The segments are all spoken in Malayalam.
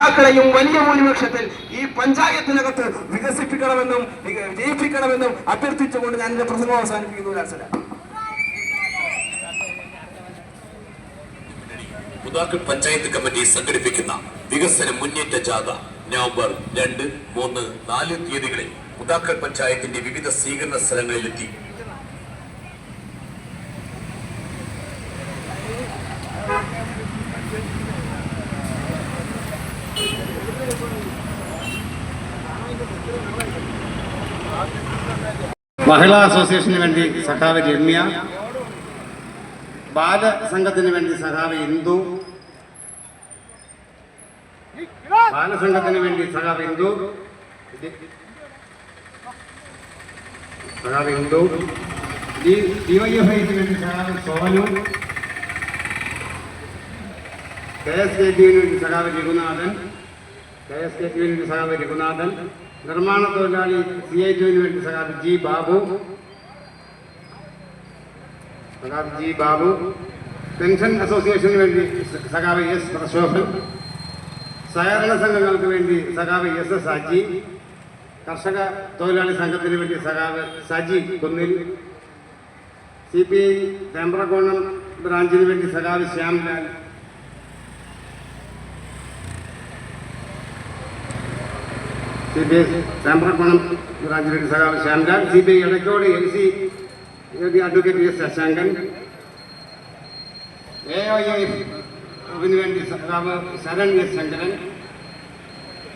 ാക്കളെയും വലിയ ഭൂരിപക്ഷത്തിൽ ഈ പഞ്ചായത്തിനകത്ത് വികസിപ്പിക്കണമെന്നും ജയിപ്പിക്കണമെന്നും അഭ്യർത്ഥിച്ചുകൊണ്ട് ഞാൻ എന്റെ പ്രസംഗം അവസാനിപ്പിക്കുന്നു പുതാക്കൾ പഞ്ചായത്ത് കമ്മിറ്റി സംഘടിപ്പിക്കുന്ന വികസന മുന്നേറ്റ ജാഥ നവംബർ രണ്ട് മൂന്ന് നാല് തീയതികളിൽ മുതാക്കൽ പഞ്ചായത്തിന്റെ വിവിധ സ്വീകരണ സ്ഥലങ്ങളിലെത്തി. മഹിളാ അസോസിയേഷന് വേണ്ടി സഖാവ് രമ്യ ബാലസംഘത്തിന് വേണ്ടി സഖാവ് ഇന്ദു ബാലസംഘത്തിന് വേണ്ടി സഖാവ് ഇന്ദു സഖാവ് ഇന്ദു ഡിവൈഎഫ്ഐക്ക് വേണ്ടി സഖാവ് സോനു കെ എസ് കെ ടിവിന് വേണ്ടി സഖാവ് രഘുനാഥൻ കെ എസ് കെ ടിവിന് വേണ്ടി സഖാവ് രഘുനാഥൻ. നിർമ്മാണ തൊഴിലാളി സി ഐ ടിവിന് വേണ്ടി സഖാവ് ജി ബാബു. സഹാബ് ജി ബാബു. പെൻഷൻ അസോസിയേഷന് വേണ്ടി സഖാവ് എസ് പ്രശോഭൻ. സഹകരണ സംഘങ്ങൾക്ക് വേണ്ടി സഖാവ് എസ് എസ് അജി. കർഷക തൊഴിലാളി സംഘത്തിന് വേണ്ടി സഖാവ് Saji Kunnil. C P I Thembrakonam ബ്രാഞ്ചിന് വേണ്ടി സഖാവ് Shyamlal. C B I Chambrappanam ബ്രാഞ്ചിന് വേണ്ടി സഖാവ് Shyamlal C B I Idaykkode L C advocate S Sasankan A O എഫിന് വേണ്ടി സഖാവ് Sharan S Sankaran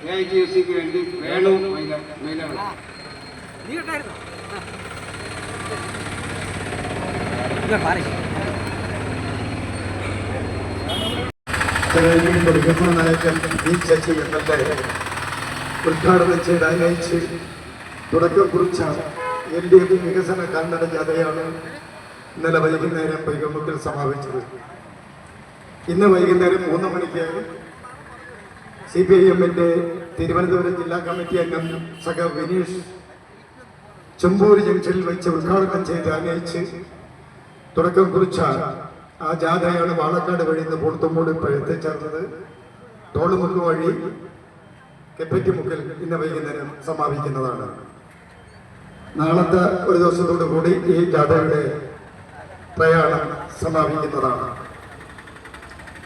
A I T U സിക്ക് വേണ്ടി വേണു മൈല മൈലവൻ തെരഞ്ഞെടുപ്പ് വികസന നായകൻ എം എൽ എ ഉദ്ഘാടനം ചെയ്ത് അയച്ച് തുടക്കം കുറിച്ച എൽ ഡി എഫ് വികസന കണ്ണട ജാഥയാണ് ഇന്നലെ വൈകുന്നേരം പൈകമുട്ടിൽ സമാപിച്ചത്. ഇന്ന് വൈകുന്നേരം മൂന്ന് മണിക്ക് സി പി ഐ എമ്മിന്റെ തിരുവനന്തപുരം ജില്ലാ കമ്മിറ്റി അംഗം സഖ വിനീഷ് ചെമ്പൂർ ജംഗ്ഷനിൽ വെച്ച് ഉദ്ഘാടനം ചെയ്ത് അനയിച്ച് തുടക്കം കുറിച്ച ആ ജാഥയാണ് വാളക്കാട് വഴി നിന്ന് പുറത്തുമ്പോൾ ഇപ്പോൾ എത്തിച്ചേർന്നത് തോളുമുക്ക് വഴി കെപ്പറ്റിമുക്കിൽ ഇന്ന് വൈകുന്നേരം സമാപിക്കുന്നതാണ്. നാളത്തെ ഒരു ദിവസത്തോടു കൂടി ഈ ജാഥയുടെ പ്രയാണം സമാപിക്കുന്നതാണ്.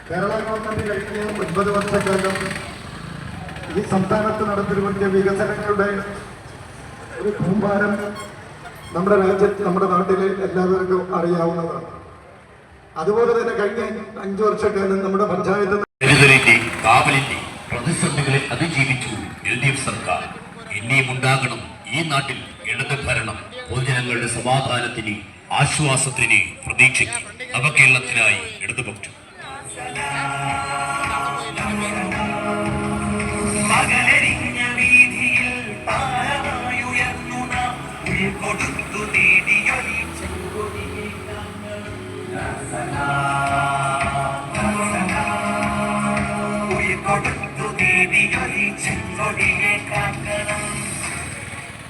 കേരള ഗവൺമെന്റ് കഴിഞ്ഞ ഒൻപത് വർഷക്കാലം ഈ സംസ്ഥാനത്ത് നടത്തിവരുത്തിയ വികസനങ്ങളുടെ ഒരു കൂമ്പാരം നമ്മുടെ രാജ്യത്ത് നമ്മുടെ നാട്ടിലെ എല്ലാവർക്കും അറിയാവുന്നതാണ്. അതുപോലെ തന്നെ കഴിഞ്ഞ അഞ്ചു വർഷക്കാലം നമ്മുടെ പഞ്ചായത്ത് പ്രതിസന്ധികളിൽ അതിജീവിച്ചു എൽ ഡി എഫ് സർക്കാർ. ഇനിയും ഉണ്ടാകണം ഈ നാട്ടിൽ ഇടത് ഭരണം. പൊതുജനങ്ങളുടെ സമാധാനത്തിന് ആശ്വാസത്തിന് പ്രതീക്ഷയ്ക്ക് നവകേരളത്തിനായി ഇടതുപക്ഷം.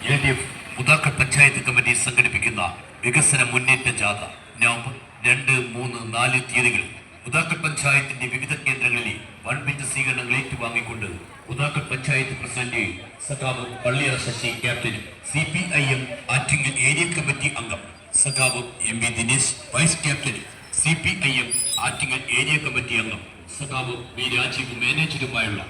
എൽ ഡി പഞ്ചായത്ത് കമ്മിറ്റി സംഘടിപ്പിക്കുന്ന വികസന മുന്നേറ്റ ജാഥ നവംബർ രണ്ട് മൂന്ന് നാല് തീയതികളിൽ മുതാക്കൽ പഞ്ചായത്തിന്റെ വിവിധ കേന്ദ്രങ്ങളിൽ വൻപിച്ച സ്വീകരണങ്ങൾ ഏറ്റുവാങ്ങിക്കൊണ്ട് മുതാക്കൽ പഞ്ചായത്ത് പ്രസിഡന്റ് സഖാവ് Palliyara Sasi captain C P I M Attingal area committee അംഗം സഖാവ് M V Dinesh vice captain C P I M Attingal area committee അംഗം സഖാവ് വി രാജീവ് മാനേജരുമായുള്ള